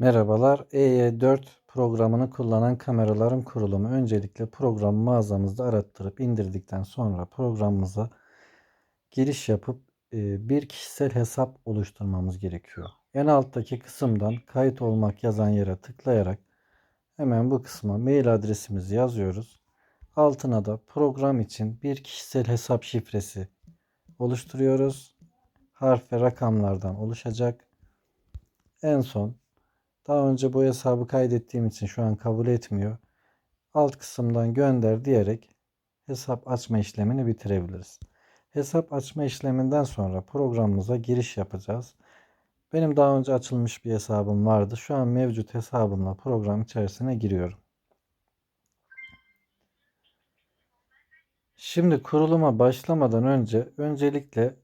Merhabalar. EY4 programını kullanan kameraların kurulumu. Öncelikle programı mağazamızda arattırıp indirdikten sonra programımıza giriş yapıp e, bir kişisel hesap oluşturmamız gerekiyor. En alttaki kısımdan kayıt olmak yazan yere tıklayarak hemen bu kısma mail adresimizi yazıyoruz. Altına da program için bir kişisel hesap şifresi oluşturuyoruz. Harf ve rakamlardan oluşacak. En son daha önce bu hesabı kaydettiğim için şu an kabul etmiyor. Alt kısımdan gönder diyerek hesap açma işlemini bitirebiliriz. Hesap açma işleminden sonra programımıza giriş yapacağız. Benim daha önce açılmış bir hesabım vardı. Şu an mevcut hesabımla program içerisine giriyorum. Şimdi kuruluma başlamadan önce öncelikle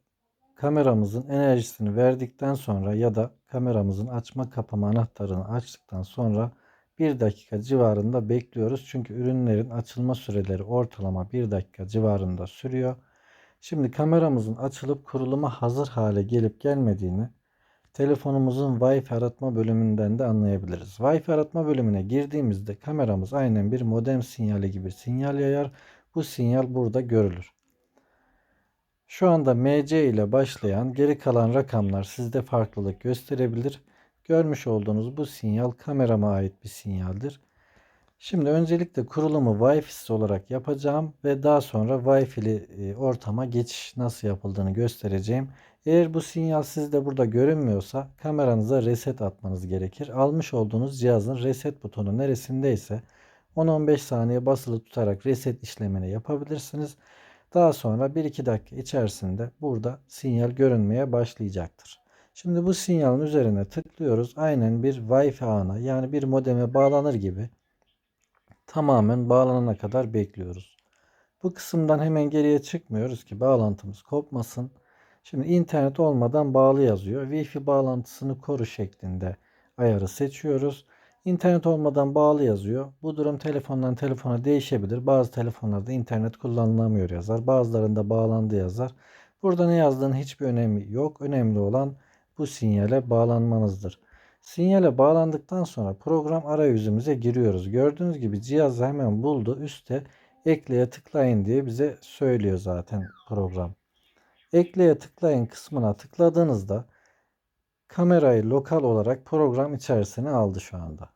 kameramızın enerjisini verdikten sonra ya da kameramızın açma kapama anahtarını açtıktan sonra 1 dakika civarında bekliyoruz. Çünkü ürünlerin açılma süreleri ortalama 1 dakika civarında sürüyor. Şimdi kameramızın açılıp kuruluma hazır hale gelip gelmediğini telefonumuzun Wi-Fi aratma bölümünden de anlayabiliriz. Wi-Fi aratma bölümüne girdiğimizde kameramız aynen bir modem sinyali gibi sinyal yayar. Bu sinyal burada görülür. Şu anda MC ile başlayan geri kalan rakamlar sizde farklılık gösterebilir. Görmüş olduğunuz bu sinyal kamerama ait bir sinyaldir. Şimdi öncelikle kurulumu Wi-Fi'siz olarak yapacağım ve daha sonra Wi-Fi'li e, ortama geçiş nasıl yapıldığını göstereceğim. Eğer bu sinyal sizde burada görünmüyorsa kameranıza reset atmanız gerekir. Almış olduğunuz cihazın reset butonu neresindeyse 10-15 saniye basılı tutarak reset işlemini yapabilirsiniz. Daha sonra 1-2 dakika içerisinde burada sinyal görünmeye başlayacaktır. Şimdi bu sinyalin üzerine tıklıyoruz. Aynen bir Wi-Fi ağına yani bir modeme bağlanır gibi tamamen bağlanana kadar bekliyoruz. Bu kısımdan hemen geriye çıkmıyoruz ki bağlantımız kopmasın. Şimdi internet olmadan bağlı yazıyor. Wi-Fi bağlantısını koru şeklinde ayarı seçiyoruz. İnternet olmadan bağlı yazıyor. Bu durum telefondan telefona değişebilir. Bazı telefonlarda internet kullanılamıyor yazar. Bazılarında bağlandı yazar. Burada ne yazdığının hiçbir önemi yok. Önemli olan bu sinyale bağlanmanızdır. Sinyale bağlandıktan sonra program arayüzümüze giriyoruz. Gördüğünüz gibi cihazı hemen buldu. Üste ekleye tıklayın diye bize söylüyor zaten program. Ekleye tıklayın kısmına tıkladığınızda kamerayı lokal olarak program içerisine aldı şu anda.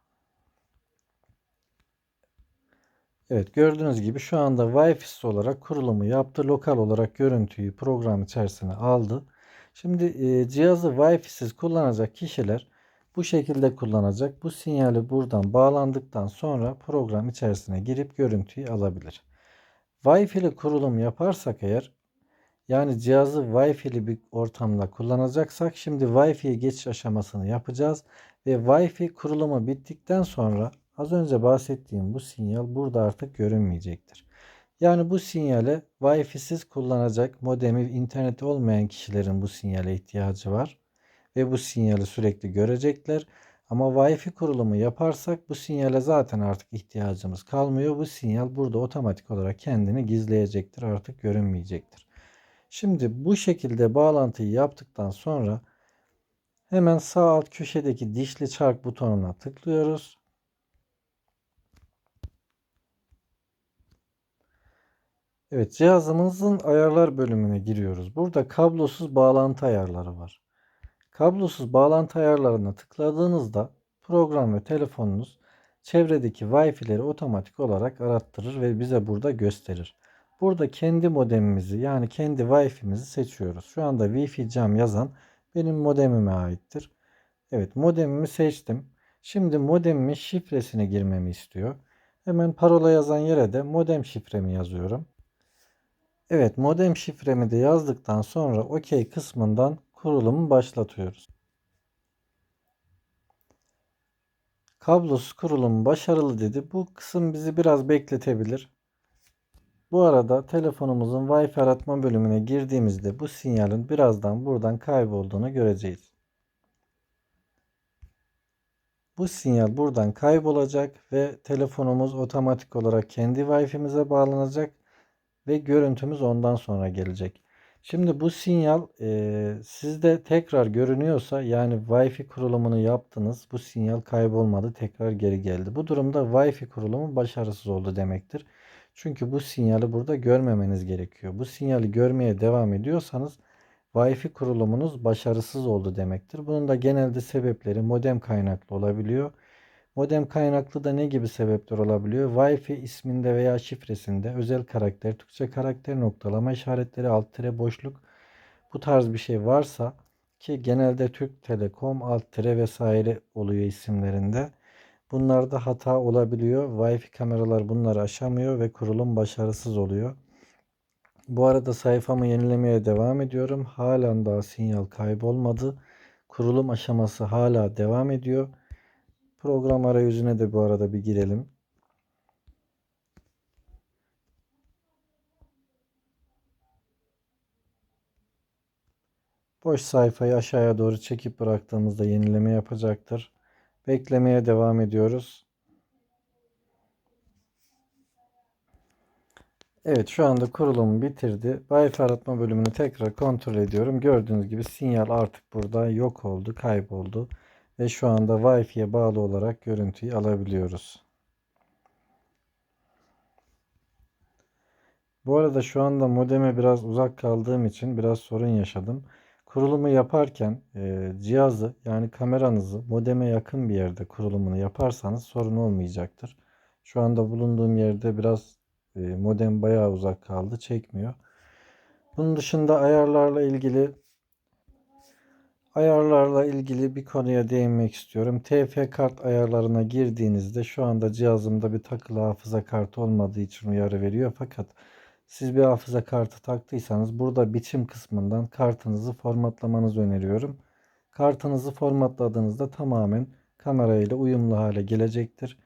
Evet gördüğünüz gibi şu anda Wi-Fi olarak kurulumu yaptı. Lokal olarak görüntüyü program içerisine aldı. Şimdi e, cihazı Wi-Fi'siz kullanacak kişiler bu şekilde kullanacak. Bu sinyali buradan bağlandıktan sonra program içerisine girip görüntüyü alabilir. Wi-Fi'li kurulum yaparsak eğer yani cihazı Wi-Fi'li bir ortamda kullanacaksak şimdi Wi-Fi'ye geçiş aşamasını yapacağız ve Wi-Fi kurulumu bittikten sonra Az önce bahsettiğim bu sinyal burada artık görünmeyecektir. Yani bu sinyale Wi-Fi'siz kullanacak modemi interneti olmayan kişilerin bu sinyale ihtiyacı var. Ve bu sinyali sürekli görecekler. Ama Wi-Fi kurulumu yaparsak bu sinyale zaten artık ihtiyacımız kalmıyor. Bu sinyal burada otomatik olarak kendini gizleyecektir. Artık görünmeyecektir. Şimdi bu şekilde bağlantıyı yaptıktan sonra hemen sağ alt köşedeki dişli çark butonuna tıklıyoruz. Evet cihazımızın ayarlar bölümüne giriyoruz. Burada kablosuz bağlantı ayarları var. Kablosuz bağlantı ayarlarına tıkladığınızda program ve telefonunuz çevredeki Wi-Fi'leri otomatik olarak arattırır ve bize burada gösterir. Burada kendi modemimizi yani kendi Wi-Fi'mizi seçiyoruz. Şu anda Wi-Fi cam yazan benim modemime aittir. Evet modemimi seçtim. Şimdi modemimin şifresini girmemi istiyor. Hemen parola yazan yere de modem şifremi yazıyorum. Evet modem şifremi de yazdıktan sonra OK kısmından kurulumu başlatıyoruz. Kablosuz kurulum başarılı dedi. Bu kısım bizi biraz bekletebilir. Bu arada telefonumuzun Wi-Fi aratma bölümüne girdiğimizde bu sinyalin birazdan buradan kaybolduğunu göreceğiz. Bu sinyal buradan kaybolacak ve telefonumuz otomatik olarak kendi Wi-Fi'mize bağlanacak ve görüntümüz ondan sonra gelecek. Şimdi bu sinyal e, sizde tekrar görünüyorsa yani Wi-Fi kurulumunu yaptınız. Bu sinyal kaybolmadı. Tekrar geri geldi. Bu durumda Wi-Fi kurulumu başarısız oldu demektir. Çünkü bu sinyali burada görmemeniz gerekiyor. Bu sinyali görmeye devam ediyorsanız Wi-Fi kurulumunuz başarısız oldu demektir. Bunun da genelde sebepleri modem kaynaklı olabiliyor. Modem kaynaklı da ne gibi sebepler olabiliyor? Wi-Fi isminde veya şifresinde özel karakter, Türkçe karakter noktalama işaretleri, alt tire boşluk bu tarz bir şey varsa ki genelde Türk Telekom alt tire vesaire oluyor isimlerinde. Bunlarda hata olabiliyor. Wi-Fi kameralar bunları aşamıyor ve kurulum başarısız oluyor. Bu arada sayfamı yenilemeye devam ediyorum. Halen daha sinyal kaybolmadı. Kurulum aşaması hala devam ediyor. Program arayüzüne de bu arada bir girelim. Boş sayfayı aşağıya doğru çekip bıraktığımızda yenileme yapacaktır. Beklemeye devam ediyoruz. Evet şu anda kurulumu bitirdi. Wi-Fi aratma bölümünü tekrar kontrol ediyorum. Gördüğünüz gibi sinyal artık burada yok oldu, kayboldu. Ve şu anda Wi-Fi'ye bağlı olarak görüntüyü alabiliyoruz. Bu arada şu anda modeme biraz uzak kaldığım için biraz sorun yaşadım. Kurulumu yaparken e, cihazı yani kameranızı modeme yakın bir yerde kurulumunu yaparsanız sorun olmayacaktır. Şu anda bulunduğum yerde biraz e, modem bayağı uzak kaldı çekmiyor. Bunun dışında ayarlarla ilgili ayarlarla ilgili bir konuya değinmek istiyorum. TF kart ayarlarına girdiğinizde şu anda cihazımda bir takılı hafıza kartı olmadığı için uyarı veriyor. Fakat siz bir hafıza kartı taktıysanız burada biçim kısmından kartınızı formatlamanızı öneriyorum. Kartınızı formatladığınızda tamamen kamerayla uyumlu hale gelecektir.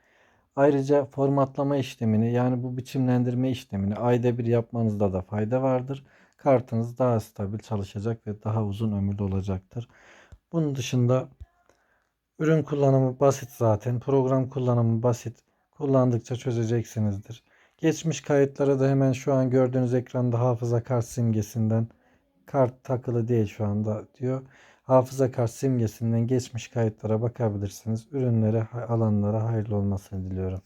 Ayrıca formatlama işlemini yani bu biçimlendirme işlemini ayda bir yapmanızda da fayda vardır. Kartınız daha stabil çalışacak ve daha uzun ömürlü olacaktır. Bunun dışında ürün kullanımı basit zaten. Program kullanımı basit. Kullandıkça çözeceksinizdir. Geçmiş kayıtlara da hemen şu an gördüğünüz ekranda hafıza kart simgesinden kart takılı değil şu anda diyor. Hafıza kart simgesinden geçmiş kayıtlara bakabilirsiniz. Ürünlere, alanlara hayırlı olmasını diliyorum.